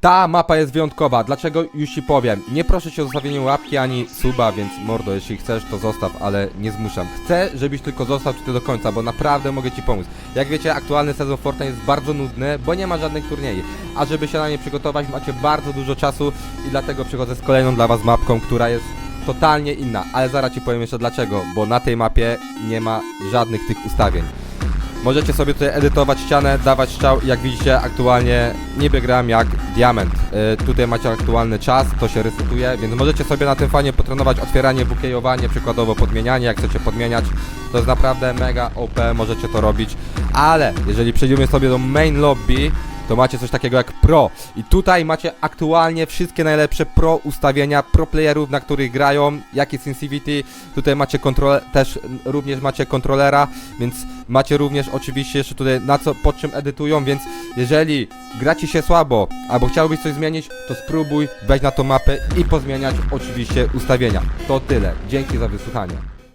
Ta mapa jest wyjątkowa, dlaczego już ci powiem. Nie proszę cię o zostawienie łapki ani suba, więc mordo, jeśli chcesz to zostaw, ale nie zmuszam. Chcę, żebyś tylko został tutaj do końca, bo naprawdę mogę ci pomóc. Jak wiecie, aktualny sezon Fortnite jest bardzo nudny, bo nie ma żadnych turniejów. A żeby się na nie przygotować, macie bardzo dużo czasu i dlatego przychodzę z kolejną dla was mapką, która jest totalnie inna. Ale zaraz ci powiem jeszcze dlaczego, bo na tej mapie nie ma żadnych tych ustawień. Możecie sobie tutaj edytować ścianę, dawać strzał jak widzicie aktualnie niby gram jak diament. Yy, tutaj macie aktualny czas, to się resetuje, więc możecie sobie na tym fanie potrenować otwieranie, bukejowanie, przykładowo podmienianie, jak chcecie podmieniać. To jest naprawdę mega OP, możecie to robić. Ale jeżeli przejdziemy sobie do main lobby, to macie coś takiego jak Pro. I tutaj macie aktualnie wszystkie najlepsze Pro ustawienia, Pro playerów, na których grają, jak jest Sensivity. Tutaj macie kontroler, też również macie kontrolera, więc macie również oczywiście jeszcze tutaj na co, pod czym edytują, więc jeżeli gra ci się słabo, albo chciałbyś coś zmienić, to spróbuj wejść na tą mapę i pozmieniać oczywiście ustawienia. To tyle. Dzięki za wysłuchanie.